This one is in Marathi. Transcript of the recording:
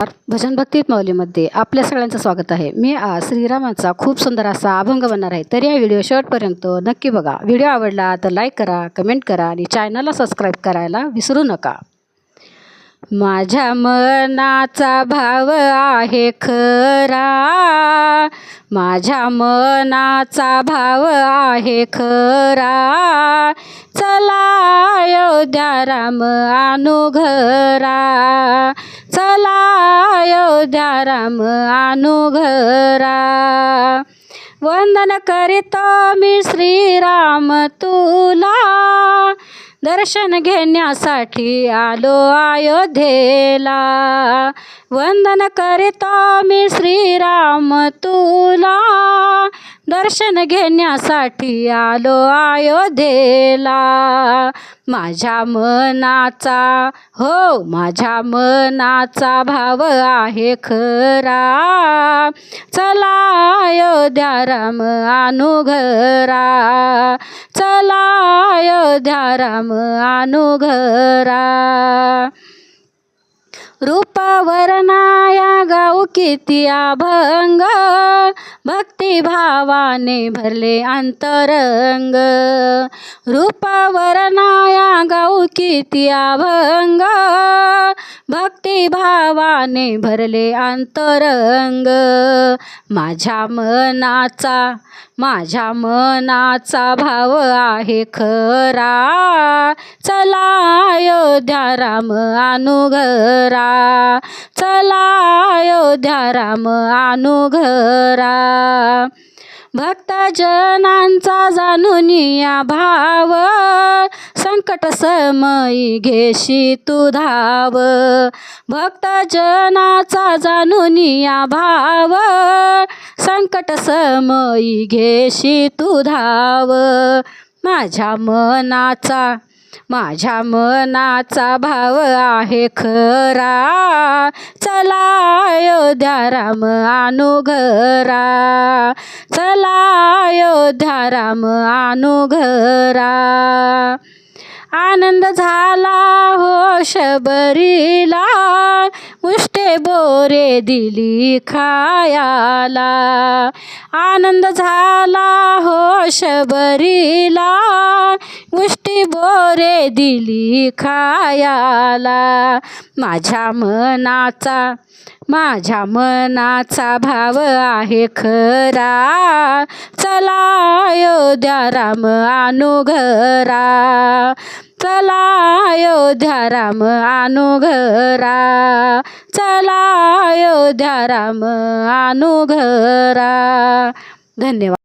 भजन भक्तीत मौलीमध्ये आपल्या सगळ्यांचं स्वागत आहे. मी आज श्रीरामाचा खूप सुंदर असा अभंग बनणार आहे. तर या व्हिडिओ शेवटपर्यंत नक्की बघा. व्हिडिओ आवडला तर लाईक करा कमेंट करा आणि चॅनलला सबस्क्राईब करायला विसरू नका. माझ्या मनाचा भाव आहे खरा. माझ्या मनाचा भाव आहे खरा. चला अयोध्या राम आणू घरा. अयोध्या राम आणू घरा. वंदन करीतो मी श्रीराम तुला. दर्शन घेण्यासाठी आलो अयोध्येला. वंदन करीतो मी श्रीराम तुला. दर्शन घेण्यासाठी आलो अयोध्येला. माझ्या मनाचा हो माझ्या मनाचा भाव आहे खरा. चला अयोध्या राम अनुघरा चला अयोध्या राम अनुघरा घरा. किती अभंग? भक्तिभावाने भरले अंतरंग. रूपावरणाया गाऊ किती अभंग? भक्तिभावाने भरले अंतरंग. माझ्या मनाचा माझ्या मनाचा भाव आहे खरा. चला अयोध्या राम अनुघरा घरा चला अयोध्या राम अनुघरा घरा भक्तजनांचा जाणून या भाव. संकट समयी घेशी तू धाव. भक्तजनाचा जाणून या भाव. संकट समयी घेशी तू धाव. माझ्या मनाचा माझ्या मनाचा भाव आहे खरा. चला अयोध्या राम आणू घरा. चला अयोध्या राम आणू घरा. आनंद झाला हो शबरीला. मुष्टे बोरे दिली खायाला. आनंद झाला हो शबरीला. बोरे दिली खायाला. माझ्या मनाचा माझ्या मनाचा भाव आहे खरा. चला अयोध्या राम आणू घरा. चला अयोध्या राम आणू घरा. चला अयोध्या राम आणू घरा. धन्यवाद.